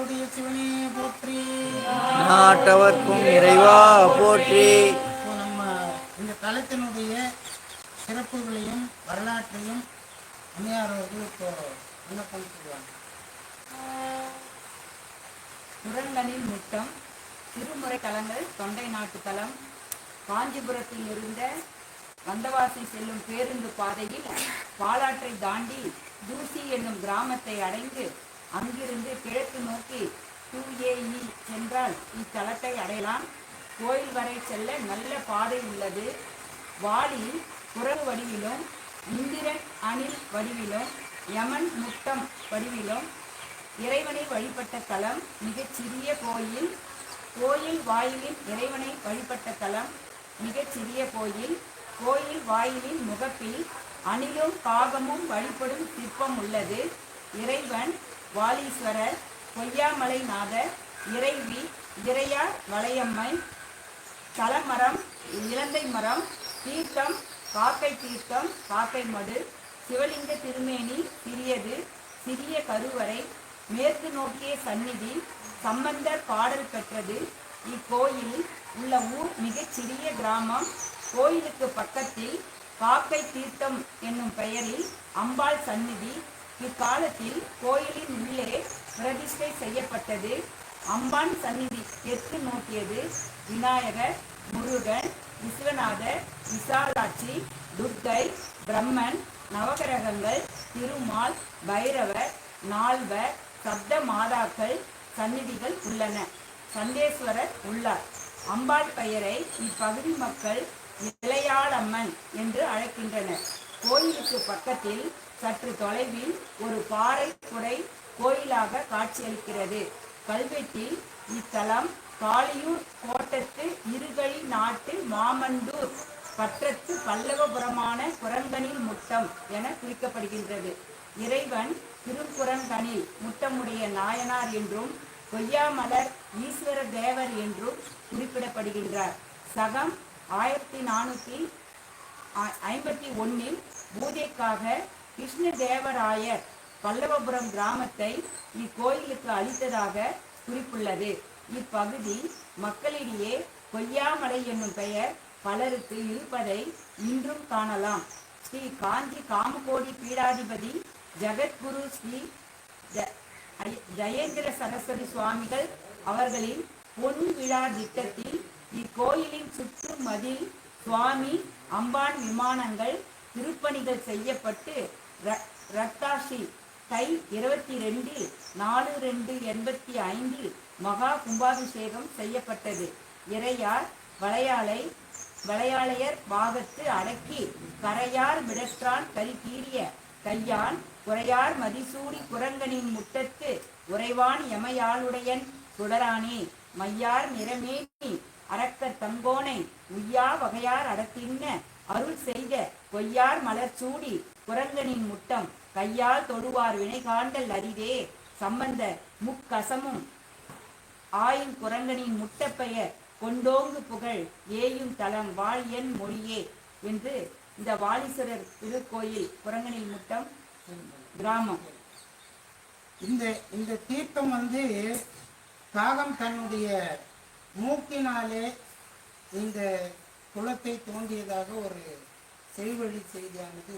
தென்னாடுடைய சிவனே போற்றி. நாட்டவர்க்கும் இறைவா போற்றி. இப்போ நம்ம இந்த தலத்தினுடைய சிறப்புகளையும் வரலாற்றையும் அம்மையார் அவர்கள் இப்போ விண்ணப்பம் சொல்லுவாங்க குரங்கனில் முட்டம் திருமுறை தலங்கள் தொண்டை நாட்டு தலம் காஞ்சிபுரத்தில் இருந்த வந்தவாசி செல்லும் பேருந்து பாதையில் பாலாற்றை தாண்டி தூசி என்னும் கிராமத்தை அடைந்து அங்கிருந்து கிழக்கு நோக்கி டூஏஇ சென்றால் இத்தலத்தை அடையலாம். கோயில் வரை செல்ல நல்ல பாதை உள்ளது. வாலி குரல் வடிவிலும் இந்திரன் அணில் வடிவிலும் யமன் முட்டம் வடிவிலும் இறைவனை வழிபட்ட தலம் மிகச் சிறிய கோயில். கோயில் வாயிலில் இறைவனை வழிபட்ட தலம் மிகச்சிறிய கோயில். கோயில் வாயிலின் முகப்பில் அணிலும் காகமும் வழிபடும் சிற்பம் உள்ளது. இறைவன் வாலீஸ்வரர் பொய்யாமலை நாதர் இறைவி இறையார் வளையம்மை தலமரம் இலந்தை மரம் தீர்த்தம் காக்கை தீர்த்தம் காக்கை மடு சிவலிங்க திருமேனி சிறியது சிறிய கருவறை மேற்கு நோக்கிய சந்நிதி சம்பந்தர் பாடல் பெற்றது. இக்கோயில் உள்ள ஊர் மிகச் சிறிய கிராமம். கோயிலுக்கு பக்கத்தில் காக்கை தீர்த்தம் என்னும் பெயரில் அம்பாள் சந்நிதி இக்காலத்தில் கோயிலின் உள்ளே பிரதிஷ்டை செய்யப்பட்டது. அம்பான் சந்நிதி தெற்கு நோக்கியது. விநாயகர் முருகன் விஸ்வநாதர் விசாலாட்சி துர்க்கை பிரம்மன் நவகிரகங்கள் திருமால் பைரவர் நால்வர் சப்த மாதாக்கள் சந்நிதிகள் உள்ளன. சந்தேஸ்வரர் உள்ளார். அம்பாள் பெயரை இப்பகுதி மக்கள் இளையாளம்மன் என்று அழைக்கின்றனர். கோயிலுக்கு பக்கத்தில் சற்று தொலைவில் ஒரு பாறை குடை கோயிலாக காட்சியளிக்கிறது. கல்வெட்டில் இத்தலம் காளியூர் கோட்டத்து இருகழி நாட்டு மாமண்டூர் பற்றத்து பல்லவபுரமான குரங்கனில் முட்டம் என குறிக்கப்படுகின்றது. இறைவன் திருக்குரங்கனில் முட்டமுடைய நாயனார் என்றும் கொய்யாமலர் ஈஸ்வர தேவர் என்றும் குறிப்பிடப்படுகின்றார். சகம் ஆயிரத்தி நானூற்றி ஐம்பத்தி ஒன்னில் பூஜைக்காக கிருஷ்ணதேவராயர் பல்லவபுரம் கிராமத்தை இக்கோயிலுக்கு அளித்ததாக குறிப்புள்ளது. இப்பகுதி மக்களிடையே கொய்யாமலை என்னும் பெயர் பலருக்கு இருப்பதை இன்றும் காணலாம். ஸ்ரீ காஞ்சி காமகோடி பீடாதிபதி ஜெகத்குரு ஸ்ரீ ஜ- ஜெயேந்திர சரஸ்வதி சுவாமிகள் அவர்களின் பொன் விழா திட்டத்தில் இக்கோயிலின் சுற்று மதில் சுவாமி அம்பான் விமானங்கள் திருப்பணிகள் செய்யப்பட்டு ரத்தாஷி தை இருபத்தி ரெண்டில் நாலு ரெண்டு எண்பத்தி ஐந்தில் மகா கும்பாபிஷேகம் செய்யப்பட்டது. இறையார் வளையாளை வளையாளையர் பாகத்து அடக்கி கரையார் விடற்றான் கரி கீறிய கையான் குறையார் மதிசூடி குரங்கனின் முட்டத்து உறைவான் எமையாளுடையன் சுடரானே. மையார் நிறமேனி அரக்க தங்கோனை உய்யா வகையார் அடத்தின்ன அருள் செய்த பொய்யார் மலர் சூடி. குரங்கனின் முட்டம். கையால் தொடுவார் வினைகாண்டல் அரிதே. சம்பந்த முக்கசமும். ஆயின் குரங்கனின் முட்டப்பெயர். கொண்டோங்கு புகழ். ஏயும் தலம் வாழ் என் மொழியே. என்று இந்த வாலீஸ்வரர் திருக்கோயில் குரங்கனின் முட்டம் கிராமம். இந்த இந்த தீர்த்தம் வந்து காகம் தன்னுடைய மூக்கினாலே இந்த குளத்தை தோண்டியதாக ஒரு செவிவழி செய்தியானது